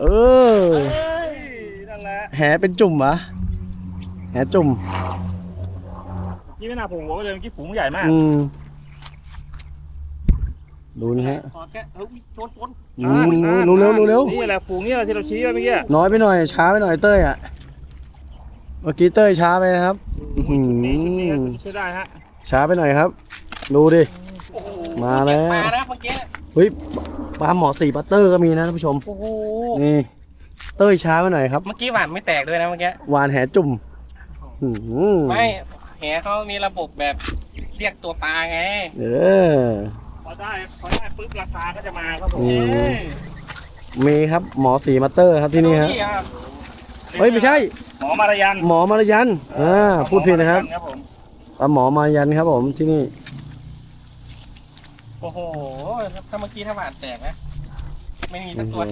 เออเอ้ยนั่นแหละแหเป็นจุ่มเหรอแหจุ่ม นี่ไม่น่าผูกหัวไปเลยเมื่อกี้ผูงใหญ่มากอืม ดูนี่ฮะขอแค่เฮ้ยชนชนอืมรู้เร็วรู้เร็วนี่แหละผูงนี่แหละที่เราชี้ไว้เมื่อกี้น้อยไปหน่อย ช้าไปหน่อยเต้ยอะ เมื่อกี้เต้ยช้าไปนะครับอื้อหืนี่ชุดนี้อใช้ได้ฮะ ช้าไปหน่อยครับ ดูดิโอ้โหมาแล้ว มานะเมื่อกี้เฮ้ย ปลาหมอสีบัตเตอร์ก็มีนะท่านผู้ชม โอ้โห นี่เต้ยช้าไปหน่อยครับ เมื่อกี้หวานไม่แตกด้วยนะเมื่อกี้วานแหจุ่มอื้อหือไม่แหเขามีระบบแบบเรียกตัวปลาไงเออ พอได้พอได้ปุ๊บราคาก็จะมาครับผมอืม เอ้ยมีครับหมอสีบัตเตอร์ครับที่นี่ฮะ ครับเฮ้ยไม่ใช่ หมอมารยันหมอมารยันอ่าพูดผิดนะครับครับผมปลาหมอมายันครับผมที่นี่ โอ้โห ถ้าเมื่อกี้ถ้าบาดแตกนะ ไม่มีสักตัว